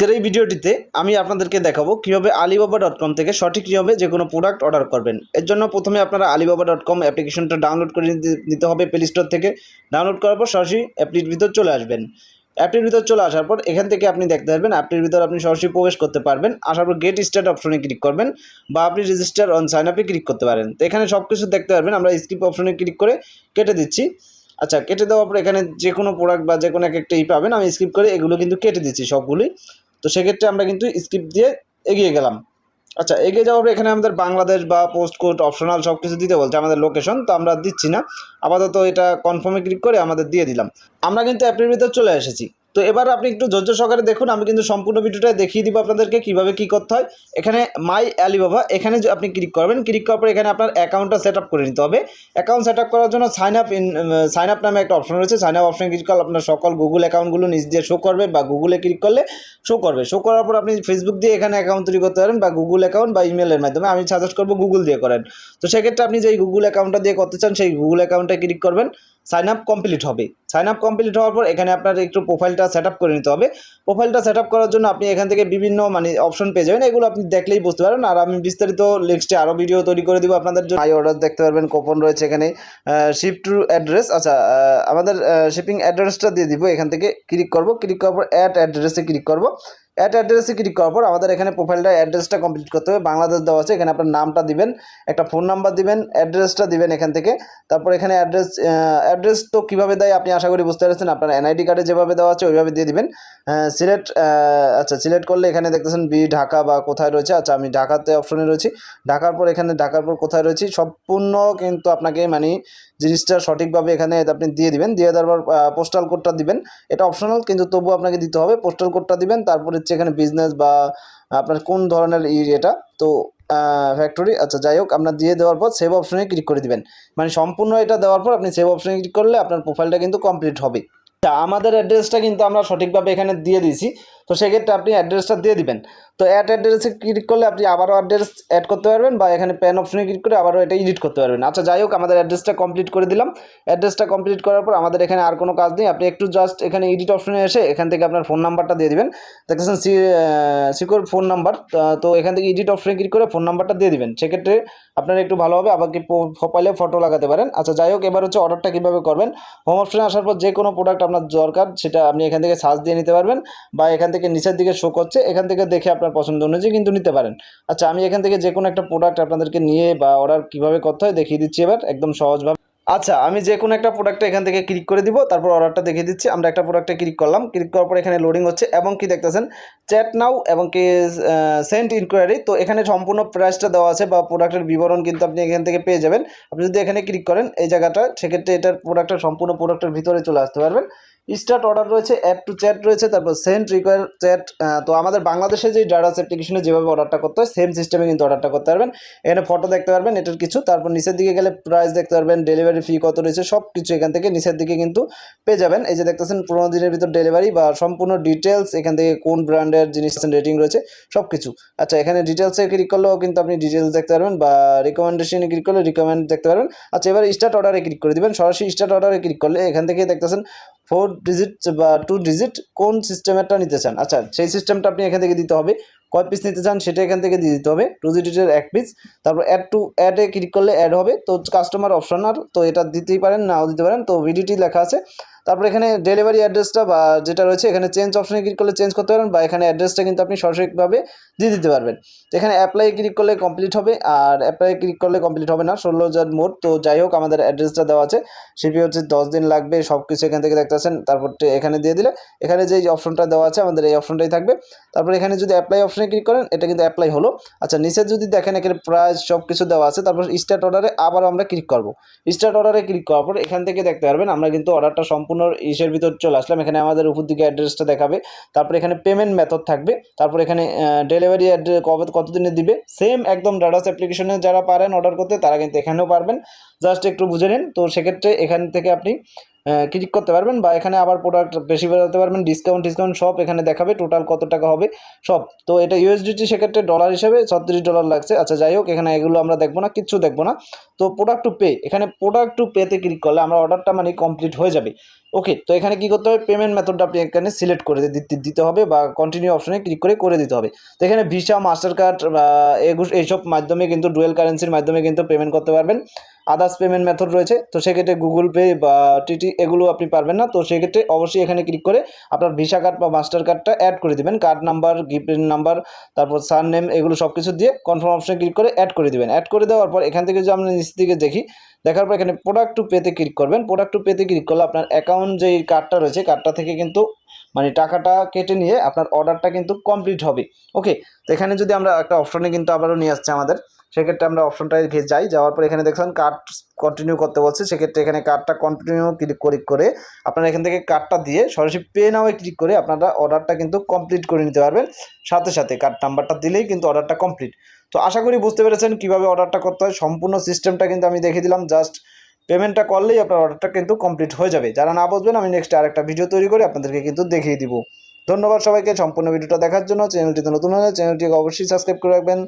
আজকের এই ভিডিওটিতে আমি আপনাদেরকে দেখাবো কীভাবে আলিবাবা ডট কম থেকে সঠিক নিয়মে যে কোনো প্রোডাক্ট অর্ডার করবেন। এর জন্য প্রথমে আপনারা আলিবাবা ডট কম অ্যাপ্লিকেশনটা ডাউনলোড করে নিতে- নিতে হবে প্লে স্টোর থেকে। ডাউনলোড করার পর সরাসরি অ্যাপটির ভিতর চলে আসবেন। অ্যাপটির ভিতর চলে আসার পর এখান থেকে আপনি দেখতে পারবেন, অ্যাপটির ভিতর আপনি সরাসরি প্রবেশ করতে পারবেন। আসার পর গেট স্টার্ট অপশনে ক্লিক করবেন বা আপনি রেজিস্টার অন সাইন আপে ক্লিক করতে পারেন। তো এখানে সব কিছু দেখতে পারবেন, আমরা স্কিপ অপশনে ক্লিক করে কেটে দিচ্ছি। আচ্ছা কেটে দেওয়ার পর এখানে যে কোনো প্রোডাক্ট বা যে কোনো এক একটা ই পাবেন, আমি স্কিপ করে এগুলো কিন্তু কেটে দিচ্ছি সবগুলি তো সেক্ষেত্রে আমরা কিন্তু স্কিপ দিয়ে এগিয়ে গেলাম। আচ্ছা এগিয়ে যাওয়ার পর এখানে আমাদের বাংলাদেশ বা পোস্ট কোড অপশনাল সব কিছু দিতে বলছে, আমাদের লোকেশন, তো আমরা দিচ্ছি না। আপাতত এটা কনফার্মে ক্লিক করে আমাদের দিয়ে দিলাম। আমরা কিন্তু অ্যাপের ভিতরে চলে এসেছি। তো এবার আপনি একটু ধৈর্য সহকারে দেখুন, আমি কিন্তু সম্পূর্ণ ভিডিওটা দেখিয়ে দিব আপনাদেরকে কীভাবে কী করতে হয়। এখানে মাই অ্যালিবাবা এখানে আপনি ক্লিক করবেন ক্লিক করার পর এখানে আপনার অ্যাকাউন্টটা সেট আপ করে নিতে হবে। অ্যাকাউন্ট সেট আপ করার জন্য sign up in sign up নামে একটা অপশন রয়েছে। সাইন আপ অপশনে ক্লিক করলে আপনার সকল গুগল অ্যাকাউন্টগুলো নিজ দিয়ে শো করবে বা গুগলে ক্লিক করলে শো করবে। শো করার পর আপনি ফেসবুক দিয়ে এখানে অ্যাকাউন্ট তৈরি করতে পারেন বা গুগল অ্যাকাউন্ট বা ইমেলের মাধ্যমে। আমি সাজেস্ট করব গুগল দিয়ে করেন। তো সেক্ষেত্রে আপনি যেই গুগল অ্যাকাউন্টটা দিয়ে করতে চান, সেই গুগল অ্যাকাউন্টে ক্লিক করবেন। সাইন আপ কমপ্লিট হবে। সাইন আপ কমপ্লিট হওয়ার পর এখানে আপনার একটু প্রোফাইলটা সেট আপ করে নিতে হবে। প্রোফাইলটা সেট আপ করার জন্য আপনি এখান থেকে বিভিন্ন মানে অপশন পেয়ে যাবেন। এগুলো আপনি দেখলেই বুঝতে পারবেন। আর আমি বিস্তারিত নেক্সটে আরও ভিডিও তৈরি করে দিব আপনাদের জন্য। আই অর্ডার দেখতে পারবেন কোপন রয়েছে এখানে। শিপ টু অ্যাড্রেস আচ্ছা আমাদের শিপিং অ্যাড্রেসটা দিয়ে দিব। এখান থেকে ক্লিক করব। ক্লিক করার পর অ্যাড অ্যাড্রেসে ক্লিক করব। অ্যাড অ্যাড্রেসে ক্লিক করার পর আমাদের এখানে প্রোফাইলটা অ্যাড্রেসটা কমপ্লিট করতে হবে। বাংলাদেশ দেওয়া আছে, এখানে আপনার নামটা দিবেন, একটা ফোন নাম্বার দিবেন অ্যাড্রেসটা দিবেন এখান থেকে। তারপর এখানে অ্যাড্রেস অ্যাড্রেস তো কীভাবে দেয় আপনি আশা করি বুঝতে পারছেন। আপনার এনআইডি কার্ডে যেভাবে দেওয়া আছে, ওইভাবে দিয়ে দিবেন। সিলেক্ট আচ্ছা সিলেক্ট করলে এখানে দেখতেছেন বি ঢাকা বা কোথায় রয়েছে। আচ্ছা আমি ঢাকাতে অপশনে রয়েছি। ঢাকার পর এখানে, ঢাকার পর কোথায় রয়েছি, সম্পূর্ণ কিন্তু আপনাকে মানে জিনিসটা সঠিকভাবে এখানে আপনি দিয়ে দিবেন। দিয়ে দেওয়ার পর পোস্টাল কোডটা দিবেন। এটা অপশনাল কিন্তু তবুও আপনাকে দিতে হবে। পোস্টাল কোডটা দিবেন, তারপর হচ্ছে এখানে বিজনেস বা আপনার কোন ধরনের ইয়েটা তো ফ্যাক্টরি আচ্ছা যাই হোক, আপনার দিয়ে দেওয়ার পর সেভ অপশনে ক্লিক করে দিবেন। মানে সম্পূর্ণ এটা দেওয়ার পর আপনি সেভ অপশনে ক্লিক করলে আপনার প্রোফাইলটা কিন্তু কমপ্লিট হবে। তা আমাদের অ্যাড্রেসটা কিন্তু আমরা সঠিকভাবে এখানে দিয়ে দিয়েছি। তো সেক্ষেত্রে আপনি অ্যাড্রেসটা দিয়ে দিবেন। তো অ্যাড অ্যাড্রেসে ক্লিক করলে আপনি আবারও অ্যাড্রেস অ্যাড করতে পারবেন বা এখানে প্যান অপশনে ক্লিক করে আবারও এটা এডিট করতে পারবেন। আচ্ছা যাই হোক, আমাদের অ্যাড্রেসটা কমপ্লিট করে দিলাম। অ্যাড্রেসটা কমপ্লিট করার পর আমাদের এখানে আর কোনো কাজ নেই। আপনি একটু জাস্ট এখানে এডিট অপশনে এসে এখান থেকে আপনার ফোন নাম্বারটা দিয়ে দিবেন। দেখতেছেন সিকিউর ফোন নাম্বার তো এখান থেকে এডিট অপশনে ক্লিক করে ফোন নাম্বারটা দিয়ে দিবেন। সেক্ষেত্রে আপনার একটু ভালো হবে আবার কি প্রোফাইলে ফটো লাগাতে পারেন। আচ্ছা যাই হোক, এবার হচ্ছে অর্ডারটা কীভাবে করবেন? হোম অপশনে আসার পর যে কোনো প্রোডাক্ট আপনার দরকার, সেটা আপনি এখান থেকে সার্চ দিয়ে নিতে পারবেন বা এখান থেকে নিচের দিকে শো করছে, এখান থেকে দেখে আপনার পছন্দ অনুযায়ী কিন্তু নিতে পারেন। আচ্ছা আমি এখান থেকে যে কোনো একটা প্রোডাক্ট আপনাদেরকে নিয়ে বা অর্ডার কীভাবে করতে হয় দেখিয়ে দিচ্ছি এবার, একদম সহজভাবে। আচ্ছা আমি যে কোনো একটা প্রোডাক্টে এখান থেকে ক্লিক করে দিব, তারপর অর্ডারটা দেখিয়ে দিচ্ছি, আমরা একটা প্রোডাক্টে ক্লিক করলাম ক্লিক করার পর এখানে লোডিং হচ্ছে, এবং কি দেখতেছেন চ্যাট নাও এবং কি সেন্ট ইনকোয়ারি তো এখানে সম্পূর্ণ প্রাইসটা দেওয়া আছে বা প্রোডাক্টের বিবরণ কিন্তু আপনি এখান থেকে পেয়ে যাবেন। আপনি যদি এখানে ক্লিক করেন, এই জায়গাটা, সেক্ষেত্রে এটার প্রোডাক্টটা সম্পূর্ণ প্রোডাক্টের ভিতরে চলে আসতে পারবেন। স্টার্ট অর্ডার রয়েছে অ্যাড টু চ্যাট রয়েছে, তারপর সেন্ট রিকোয়ার চ্যাট তো আমাদের বাংলাদেশে যে ডাটাস অ্যাপ্লিকেশনে যেভাবে অর্ডারটা করতে হয় সেম সিস্টেমে কিন্তু অর্ডারটা করতে পারবেন। এখানে ফটো দেখতে পারবেন, এটার কিছু। তারপর নিচের দিকে গেলে প্রাইস দেখতে পারবেন ডেলিভারি ফি কত রয়েছে সব কিছু এখান থেকে নিচের দিকে কিন্তু পেয়ে যাবেন। এই যে দেখতেছেন পনেরো দিনের ভিতর ডেলিভারি বা সম্পূর্ণ ডিটেলস এখান থেকে কোন ব্র্যান্ডের জিনিস রেটিং রয়েছে সব কিছু আচ্ছা এখানে ডিটেলসে ক্লিক করলেও কিন্তু আপনি ডিটেলস দেখতে পারবেন বা রিকমেন্ডেশনে ক্লিক করলে রিকমেন্ড দেখতে পারবেন। আচ্ছা এবার স্টার্ট অর্ডারে ক্লিক করে দিবেন। সরাসরি স্টার্ট অর্ডারে ক্লিক করলে এখান থেকে দেখতেছেন ফোর ডিজিট বা টু ডিজিট কোন সিস্টেমেরটা নিতে চান? আচ্ছা সেই সিস্টেমটা আপনি এখান থেকে দিতে হবে। কয় পিস নিতে চান সেটা এখান থেকে দিয়ে দিতে হবে। টু ডিজিটের এক পিস তারপর অ্যাড টু অ্যাডে ক্লিক করলে অ্যাড হবে। তো কাস্টমার অপশনাল তো এটা দিতেই পারেন, নাও দিতে পারেন। তো ভিডিটি লেখা আছে। তারপর এখানে ডেলিভারি অ্যাড্রেসটা বা যেটা রয়েছে, এখানে চেঞ্জ অপশনে ক্লিক করলে চেঞ্জ করতে পারেন বা এখানে অ্যাড্রেসটা কিন্তু আপনি সরাসরিভাবে দিয়ে দিতে পারবেন। এখানে অ্যাপ্লাই ক্লিক করলে কমপ্লিট হবে আর অ্যাপ্লাই ক্লিক করলে কমপ্লিট হবে না, ষোলো হাজার মোট। তো যাই হোক, আমাদের অ্যাড্রেসটা দেওয়া আছে। সিপি হচ্ছে দশ দিন লাগবে সব কিছু এখান থেকে দেখতে পাচ্ছেন তারপর এখানে দিয়ে দিলে, এখানে যে অপশনটা দেওয়া আছে, আমাদের এই অপশনটাই থাকবে। তারপর এখানে যদি অ্যাপ্লাই অপশনে ক্লিক করেন, এটা কিন্তু অ্যাপ্লাই হলো। আচ্ছা নিচে যদি দেখেন, এখানে প্রাইস সব কিছু দেওয়া আছে। তারপর স্টার্ট অর্ডারে আবার আমরা ক্লিক করব। স্টার্ট অর্ডারে ক্লিক করার পর এখান থেকে দেখতে পারবেন, আমরা কিন্তু অর্ডারটা সম্পূর্ণ ইসের ভিতর চলে আসলাম। এখানে আমাদের উপর দিকে অ্যাড্রেসটা দেখাবে। তারপর এখানে পেমেন্ট মেথড থাকবে। তারপর এখানে ডেলিভারি অ্যাড্রেস কবে, কতদিনে দিবে? সেম একদম ডাটাস অ্যাপ্লিকেশনে যারা পারেন অর্ডার করতে, তারা কিন্তু এখানেও পারবেন। জাস্ট একটু বুঝে নিন। তো সেক্ষেত্রে এখান থেকে আপনি ক্লিক করতে পারবেন বা এখানে আবার প্রোডাক্ট বেশি বেরোতে পারবেন ডিসকাউন্ট ডিসকাউন্ট সব এখানে দেখাবে টোটাল কত টাকা হবে, সব। তো এটা ইউএসডিটি সেক্ষেত্রে ডলার হিসেবে ছত্রিশ ডলার লাগছে। আচ্ছা যাই হোক, এখানে এগুলো আমরা দেখব না, কিচ্ছু দেখব না। তো প্রোডাক্ট টু পে এখানে প্রোডাক্ট টু পেতে ক্লিক করলে আমরা অর্ডারটা মানে কমপ্লিট হয়ে যাবে। ওকে তো এখানে কি করতে হবে? পেমেন্ট মেথডটা আপনি এখানে সিলেক্ট করে দিতে হবে বা কন্টিনিউ অপশনে ক্লিক করে করে দিতে হবে। তো এখানে ভিসা মাস্টার কার্ড এইসব মাধ্যমে কিন্তু ডুয়েল কারেন্সির মাধ্যমে কিন্তু পেমেন্ট করতে পারবেন। আদার্স পেমেন্ট মেথড রয়েছে, তো সেক্ষেত্রে গুগল পে বা টিটি এগুলো আপনি পারবেন না, তো সেক্ষেত্রে অবশ্যই এখানে ক্লিক করে আপনার ভিসা কার্ড বা মাস্টার কার্ডটা অ্যাড করে দিবেন কার্ড নাম্বার গিফট নাম্বার তারপর সার নেম এগুলো সব কিছু দিয়ে কনফার্ম অপশানে ক্লিক করে অ্যাড করে দিবেন। অ্যাড করে দেওয়ার পর এখান থেকে যদি আমরা নিচ দিকে দেখি, দেখার পর এখানে প্রোডাক্ট টু পেতে ক্লিক করবেন প্রোডাক্ট টু পেতে ক্লিক করলে আপনার অ্যাকাউন্ট যেই কার্ডটা রয়েছে কার্ডটা থেকে কিন্তু মানে টাকাটা কেটে নিয়ে আপনার অর্ডারটা কিন্তু কমপ্লিট হবে। ওকে তো এখানে যদি আমরা একটা অপশনে কিন্তু আবারও নিয়ে আসছে আমাদের, সেক্ষেত্রে আমরা অপশনটায় যাই। যাওয়ার পর এখানে দেখছেন কার্ড কন্টিনিউ করতে বলছে। সেক্ষেত্রে এখানে কার্ডটা কন্টিনিউ ক্লিক ক্লিক করে আপনারা এখান থেকে কার্ডটা দিয়ে সরাসরি পে নাওয়ে ক্লিক করে আপনারা অর্ডারটা কিন্তু কমপ্লিট করে নিতে পারবেন। সাথে সাথে কার্ড নাম্বারটা দিলেই কিন্তু অর্ডারটা কমপ্লিট তো আশা করি বুঝতে পেরেছেন কীভাবে অর্ডারটা করতে হয়। সম্পূর্ণ সিস্টেমটা কিন্তু আমি দেখে দিলাম। জাস্ট পেমেন্টটা করলেই আপনার অর্ডারটা কিন্তু কমপ্লিট হয়ে যাবে। যারা না বুঝবেন, আমি নেক্সট আরেকটা ভিডিও তৈরি করে আপনাদেরকে কিন্তু দেখিয়ে দিব। ধন্যবাদ সবাইকে, সম্পূর্ণ ভিডিওটা দেখার জন্য। চ্যানেলটিতে নতুন হলে চ্যানেলটিকে অবশ্যই সাবস্ক্রাইব করে রাখবেন।